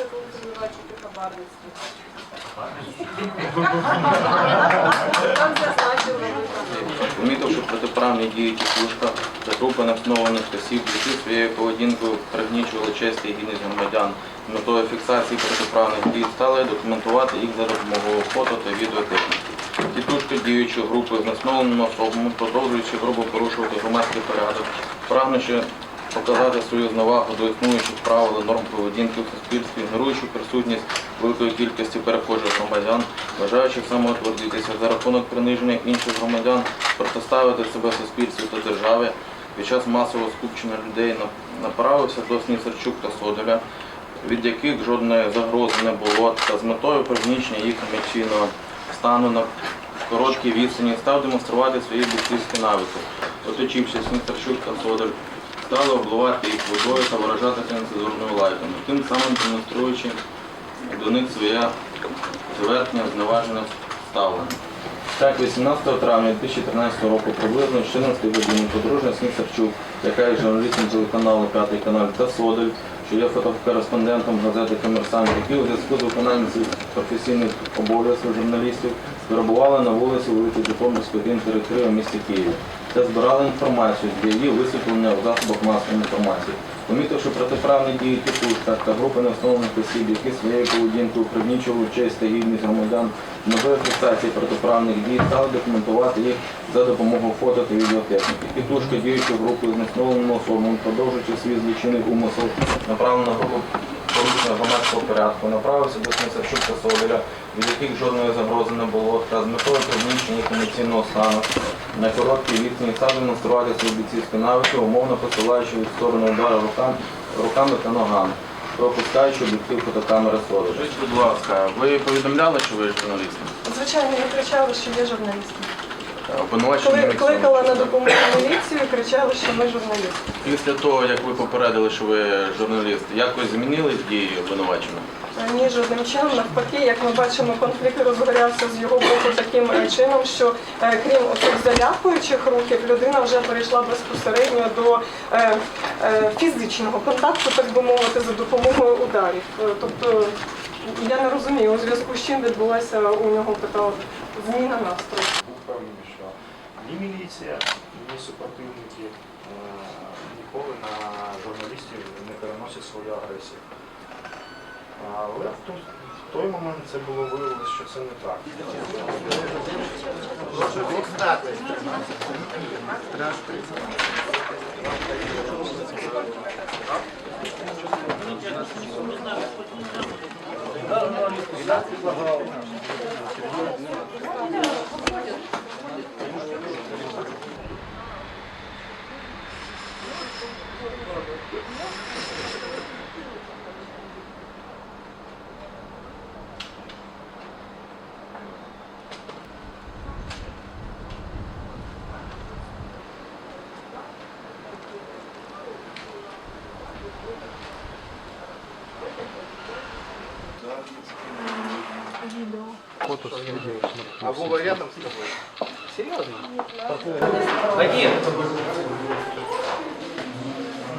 тітушка, коли звинувачувати хабарництво. Там зазначили виконання. Помітивши протиправні дії тітушка та групи невстановлених осіб, які своєю поведінкою пригнічували честь і гідність громадян з метою фіксації протиправних дій, стали документувати їх за допомогою фото та відеотехніки. Тітушка, діючи групою з невстановленими особами, продовжуючи грубо порушувати громадський порядок, прагнучи показати свою зневагу до існуючих правил і норм поведінки в суспільстві, ігноруючи присутність великої кількості перехожих громадян, бажаючих самоутвердитися за рахунок приниження інших громадян, протиставити себе суспільству та державі, під час масового скупчення людей направився до Снісарчук та Содоля, від яких жодної загрози не було, та з метою пригнічення їх емоційного стану на короткій відстані став демонструвати свої бухтівські навики, оточивши Снісарчук та Содоль, стали обливати їх водою та виражатися нецензурною лайками, тим самим демонструючи до них своє зверхнє зневажене ставлення. Так, 18 травня 2013 року приблизно 14 годині подружня Снісарчук, яка є журналістом телеканалу П'ятий канал та Содоль, що є фотокореспондентом газети Комерсант, які у зв'язку з виконанням професійних обов'язків журналістів перебували на вулиці вулиці Житомирської 1 3 в місті Києві та збирали інформацію для її висвітлення в засобах масової інформації. Помітивши протиправні дії тітушка та групи невстановлених осіб, які своєю поведінкою пригнічували честь та гідність громадян метою фіксації протиправних дій, стали документувати їх за допомогою фото та відеотехніки. Тітушка, діючи групою з невстановленими особами, продовжуючи свій злочинний умисел, направлений на групу порушення громадського порядку, направився до Снісарчук та Соболя, від яких жодної загрози не було, та з метою пригнічення їх емоційного стану на короткій відстані став демонструвати свої бійцівські навики, умовно посилаючи від сторони удару рукам, руками та ногами, пропускаючи об'єктив фотокамери соди. Скажіть, будь ласка, ви повідомляли, що ви журналіст? Звичайно, я кричала, що я журналіст. Обвинувачення Коли кликала на допомогу міліцію, кричали, що ми журналісти. Після того, як ви попередили, що ви журналіст, якось змінились дії обвинувачення? Ні, жодним чином, навпаки, як ми бачимо, конфлікт розгорявся з його боку таким е, чином, що е, крім оцих заляпуючих рухів, людина вже перейшла безпосередньо до е, е, фізичного контакту, так би мовити, за допомогою ударів. Е, Тобто я не розумію, у зв'язку з чим відбулася у нього така зміна настрою. Ні міліція, ні супротивники е, ніколи на журналістів не переносять свою агресію. Але в той, в той момент це було виявилося, що це не так. А Вова рядом с тобой? Серьезно? Вадим!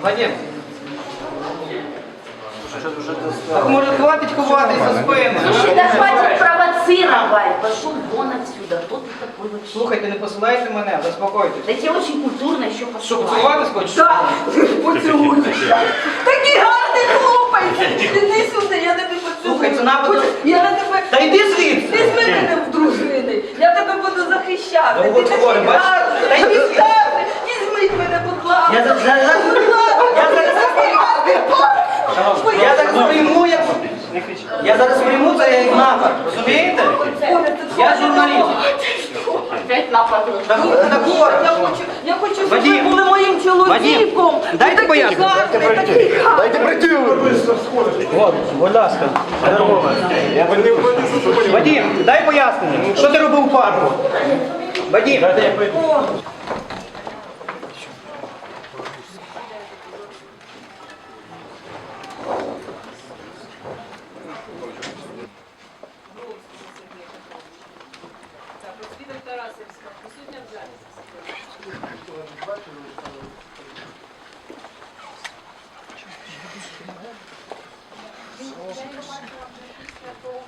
Вадим! Так може хватить ховатись за спини? Слушай, да хватит провоцировать. Пошел вон отсюда. Кто ты такой вообще? Слухайте, не посилайте мене, заспокойтесь. Да тебе очень культурно еще Що, посылать. поцілуватись хочеш? Да, поцілуйся. Такий гарний хлопець. Іди сюди, я тебе поцілую. Слухай, це напад- Я на тебе... Та йди звідси! Візьми мене в дружини. Я тебе буду захищати. Довго Ти такий гарний. Та йди звідси! Візьміть мене, будь ласка. Я ласка. я зараз прийму, як... Я зараз прийму це як напад, розумієте? Я журналіст. Опять напад. Я хочу, я хочу, щоб Вадим, ви були моїм чоловіком. Вадим, дайте Такий пояснити. гарний, такий гарний. Дайте прийти! От, будь ласка, Вадим, дай пояснення. Що ти робив у парку? Вадим, довго того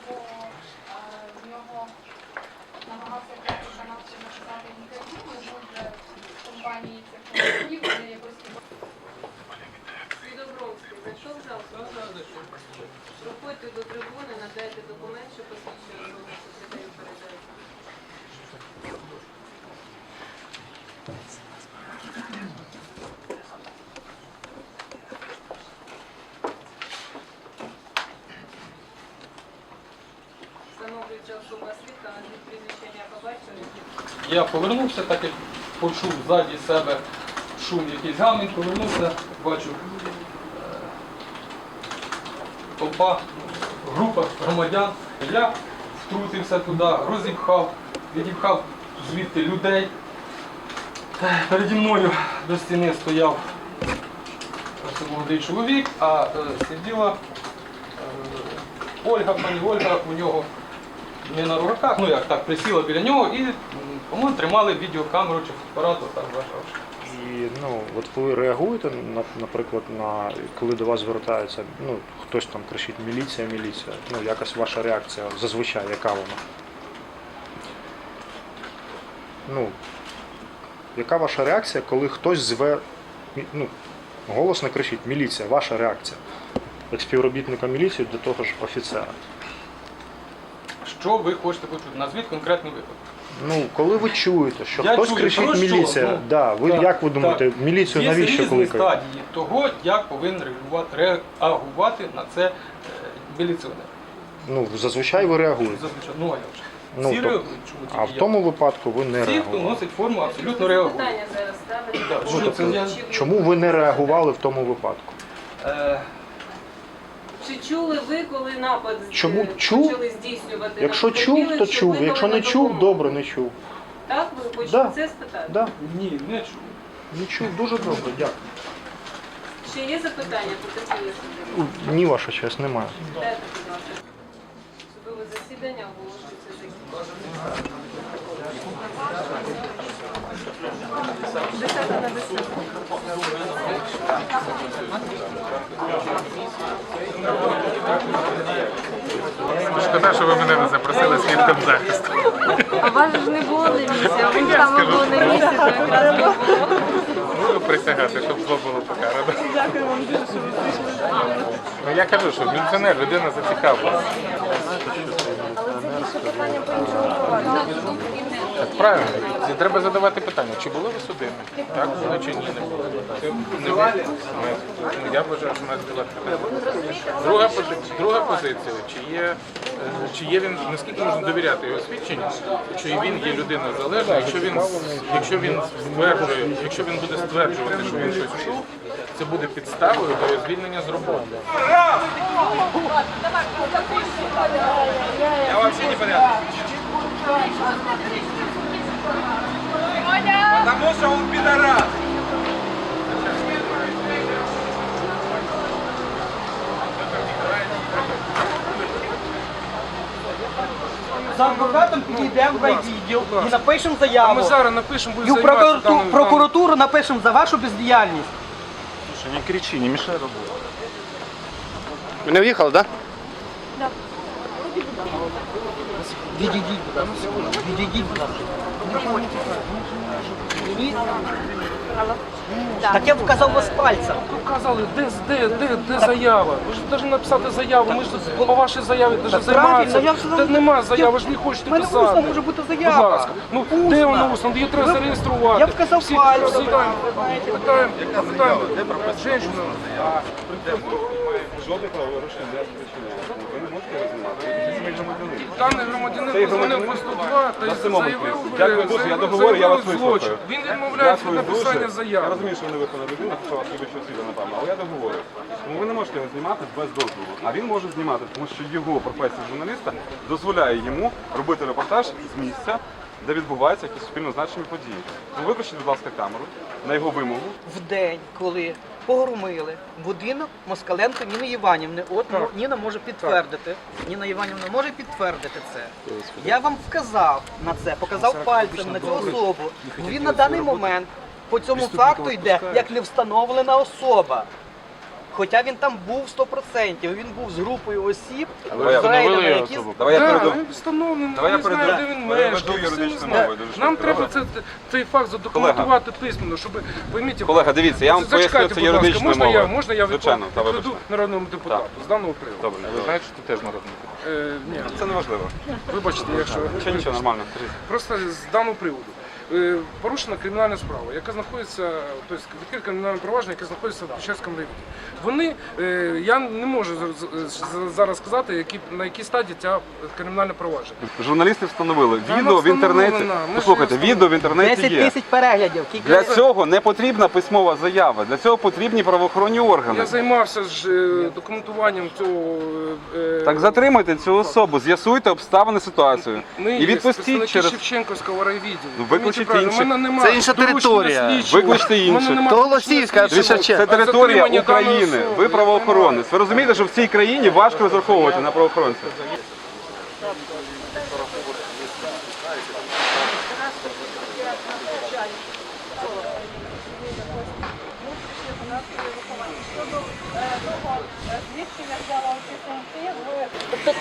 в нього намагався виконавчо написати інтерв'ю, в компанії цих вони якось Свідобронський зайшов зал? Проходьте до трибуни, Я повернувся, так як почув ззаді себе шум якийсь гамін, повернувся, бачу е, толпа, група громадян. Я втрутився туди, розіпхав, відіпхав звідти людей. Е, Переді мною до стіни стояв молодий чоловік, а е, сиділа Ольга, пані Ольга, у нього не на руках, ну як так, присіла біля нього і, по-моєму, тримали відеокамеру чи фотоапарат, так вважав. І ну, от ви реагуєте, на, наприклад, на коли до вас звертаються, ну, хтось там кричить міліція, міліція. Ну, якась ваша реакція зазвичай, яка вона? Ну, яка ваша реакція, коли хтось зве, мі- ну, голосно кричить міліція, ваша реакція? Як співробітника міліції до того ж офіцера. Що ви хочете почути? Назвіть конкретний випадок. Ну, коли ви чуєте, що Я хтось чую, кричить про що? міліція, Ну, да, ви так, як ви думаєте, так. міліцію Є навіщо різні кликають? стадії того, як повинен реагувати, реагувати на це е, міліціонер. Ну, зазвичай ви реагуєте. Зазвичай, ну а як же? Ну, Всі то- реагують, чому А тільки в я? тому випадку ви не Всі, хто реагували. носить форму, абсолютно реагують. питання зараз ставите. Так, Ну, що це тобто, я- Чому ви не реагували в тому випадку? Е, Чи чули ви, коли напад Чому е, чув? почали здійснювати? Якщо на чув, то чи чув. викликали Якщо не на чув, допомогу? добре, не чув. Так, ви хочете Да. це спитати? Да, ні, не чую. не чув, дуже добре, дякую. Ще є запитання потерпілих судді? Ні, ваша честь, немає. Дайте, будь ласка. Судове засідання оголошується закінченим. Шкода, що ви мене не запросили свідком захисту. А вас ж не було на місці, а ви саме було на місці. Буду присягати, щоб зло було покарано. Дякую вам дуже, що ви Ну я кажу, що міліціонер, людина зацікавлена. Так, правильно. Треба задавати питання, чи були ви судимі? Так були чи ні, не не ну, Я вважаю, що має задавати питання. Друга, пози- друга позиція, чи є, е, чи є він, наскільки можна довіряти його свідченню, чи він є людина залежна, якщо він, якщо він стверджує, якщо він буде стверджувати, що він щось чув, це буде підставою до його звільнення з роботи. За адвокатом підійдемо в відділ і напишемо заяву. А ми зараз напишемо, І будемо в займатися прокуратуру, даним- прокуратуру напишемо за вашу бездіяльність. Слушай, не кричи, не мешай работе. Ви не в'їхали, так? Відійдіть, будь ласка. Відійдіть, будь ласка. Так я вказав вас пальцем. Казали, де, де, де, де заява? Ви ж повинні написати заяву. Ми ж по вашій заяві Так навіть правильно, займаємося. я нема заяви, ви ж не хочете У мене писати. усно може бути Будь ласка. Ну де воно усно? Її треба Ви- зареєструвати. Я вказав Всі пальцем. питаємо, питаємо, питаємо. Женщину. Жодних не спричиняє. Ви не можете знімати. Даний громадянин позвонив по 102 та й заявив, дякую дуже, я договорю, я вас вислухаю. Він відмовляється від написання Я розумію, що ви не вихована людина, що вас любить освіта, напевно, але я договорю. Тому ви не можете його знімати без дозволу. А він може знімати, тому що його професія журналіста дозволяє йому робити репортаж з місця, де відбуваються якісь спільно значені події. Тому виключіть, будь ласка, камеру на його вимогу. В день, коли погромили будинок Москаленко Ніни Іванівни. От Так. Ніна може підтвердити. Ніна Іванівна може підтвердити це. Я вам вказав на це, показав пальцем на цю особу. Він на даний момент по цьому факту йде як не встановлена особа. Хоча він там був 100%, він був з групою осіб, з рейдами, встановили які особу. Давай я Так, перейду. він встановлений, Давай я не знаю, де він Переведу мешкає. всі юридичною ми мовою, дуже Нам швидко. треба це, цей факт задокументувати письменно, щоб, пойміть, Колега, дивіться, я вам поясню Зачекайте, це будь ласка, юридичною можна я, мовою. можна я Звичайно, та відповіду вибачте. народному депутату з даного приводу? Добре, ви знаєте, що ти теж народний? Е, ні, це не важливо. вибачте, якщо... Нічого, нічого, нормально. Скажіть. Просто з даного приводу. Е, Порушена кримінальна справа, яка знаходиться, тобто відкрите кримінальне провадження, яке знаходиться в Печерському районі. Вони, е, я не можу зараз сказати, які, на якій стадії ця кримінальне провадження. Журналісти встановили відео в інтернеті. Послухайте, відео в інтернеті 10 є. тисяч переглядів. Для цього не потрібна письмова заява. Для цього потрібні правоохоронні органи. Я займався ж е, документуванням цього. Так затримайте цю особу, з'ясуйте обставини ситуації Ми і відпустіть через Шевченківського райвідділу. Викличте правильно, в мене немає Це інша доручення територія. слідчого. Викличте В мене інших. немає То доручення Голосіївська, слідчого. ви Шевченко. це територія Затримання України. особи. Ви правоохоронець. Ви розумієте, що в цій країні важко розраховувати на правоохоронців.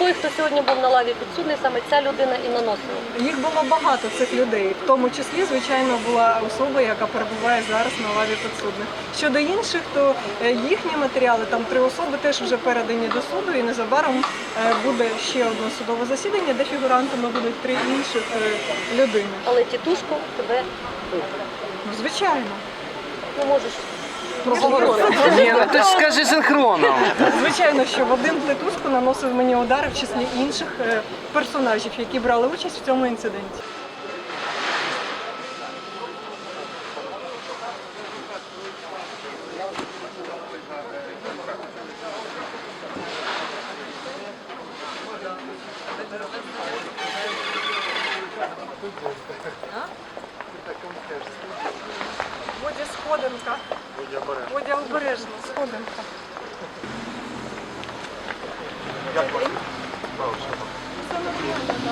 Той, хто сьогодні був на лаві підсудний, саме ця людина і наносила. Їх було багато цих людей, в тому числі, звичайно, була особа, яка перебуває зараз на лаві підсудних. Щодо інших, то е, їхні матеріали, там три особи теж вже передані до суду, і незабаром е, буде ще одне судове засідання, де фігурантами будуть три інших е, людини. Але тітушко тебе. Ну, звичайно. Ну можеш Ні, ну ти ж скажи синхронно. Звичайно, що Вадим Плетушко наносив мені удари в числі інших е, персонажів, які брали участь в цьому інциденті. Водя сходинка. Водя обережно, сходинка.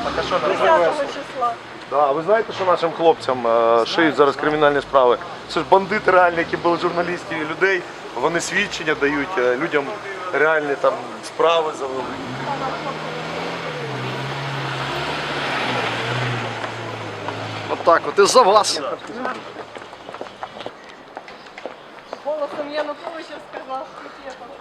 Так, а що нам 10 числа. Да, а ви знаєте, що нашим хлопцям е, шиють зараз кримінальні справи? Це ж бандити реальні, які були журналістів і людей. Вони свідчення дають е, людям реальні там справи завели. Отак от, із-за вас. Януковича сказав Світєпов.